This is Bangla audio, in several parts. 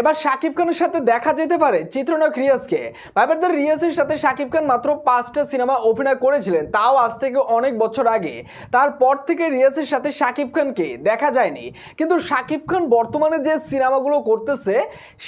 এবার শাকিব খানের সাথে দেখা যেতে পারে চিত্রনায়ক রিয়াজকে। ব্যাপারদের রিয়াজের সাথে শাকিব খান মাত্র পাঁচটা সিনেমা অভিনয় করেছিলেন, তাও আজ থেকে অনেক বছর আগে। তারপর থেকে রিয়াজের সাথে শাকিব খানকে দেখা যায়নি। কিন্তু শাকিব খান বর্তমানে যে সিনেমাগুলো করতেছে,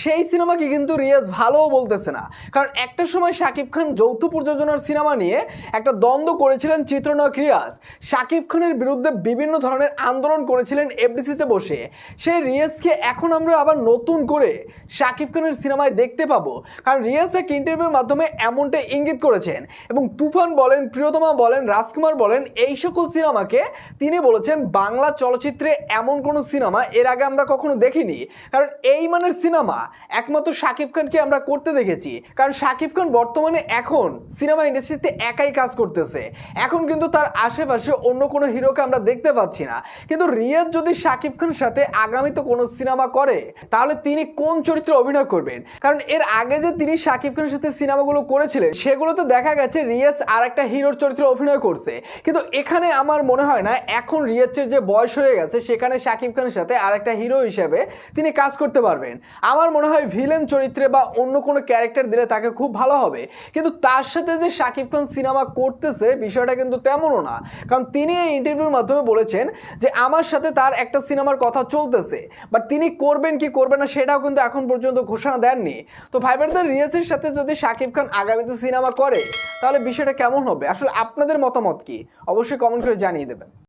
সেই সিনেমাকে কিন্তু রিয়াজ ভালোও বলতেছে না। কারণ একটা সময় শাকিব খান যৌথ প্রযোজনার সিনেমা নিয়ে একটা দ্বন্দ্ব করেছিলেন চিত্রনায়ক রিয়াজ। শাকিব খানের বিরুদ্ধে বিভিন্ন ধরনের আন্দোলন করেছিলেন এফডিসিতে বসে। সেই রিয়াজকে এখন আমরা আবার নতুন করে শাকিব খানের সিনেমায় দেখতে পাবো। কারণ রিয়াজ এক ইন্টারভিউর মাধ্যমে এমনটা ইঙ্গিত করেছেন। এবং তুফান বলেন, প্রিয়তমা বলেন, রাজকুমার বলেন, এই সকল সিনেমাকে তিনি বলেছেন, বাংলা চলচ্চিত্রে এমন কোনো সিনেমা এর আগে আমরা কখনো দেখিনি। কারণ এই মানের সিনেমা একমাত্র শাকিব খানকে আমরা করতে দেখেছি। কারণ শাকিব খান বর্তমানে এখন সিনেমা ইন্ডাস্ট্রিতে একাই কাজ করতেছে। এখন কিন্তু তার আশেপাশে অন্য কোনো হিরোকে আমরা দেখতে পাচ্ছি না। কিন্তু রিয়াজ যদি শাকিব খানের সাথে আগামীতে কোনো সিনেমা করে, তাহলে তিনি কোন চরিত্রে অভিনয় করবেন। কারণ এর আগে যে তিনি শাকিব খানের সাথে সিনেমাগুলো করেছিলেন সেগুলোতে দেখা গেছে রিয়াজ আর একটা হিরোর চরিত্রে অভিনয় করছে। কিন্তু এখানে আমার মনে হয় না, এখন রিয়াজের যে বয়স হয়ে গেছে, সেখানে শাকিব খানের সাথে আর একটা হিরো হিসেবে তিনি কাজ করতে পারবেন। আমার মনে হয় ভিলেন চরিত্রে বা অন্য কোনো ক্যারেক্টার দিলে তাকে খুব ভালো হবে। কিন্তু তার সাথে যে শাকিব খান সিনেমা করতেছে, বিষয়টা কিন্তু তেমনও না। কারণ তিনি এই ইন্টারভিউর মাধ্যমে বলেছেন যে, আমার সাথে তার একটা সিনেমার কথা চলতেছে। বাট তিনি করবেন কি করবেন না, সেটাও কিন্তু এখন পর্যন্ত ঘোষণা দেননি। তো ভাইবারদের রিয়াজের সাথে যদি শাকিব খান আগামীতে সিনেমা করে, তাহলে বিষয়টা কেমন হবে? আসলে আপনাদের মতামত কি? অবশ্যই কমেন্ট করে জানিয়ে দেবেন।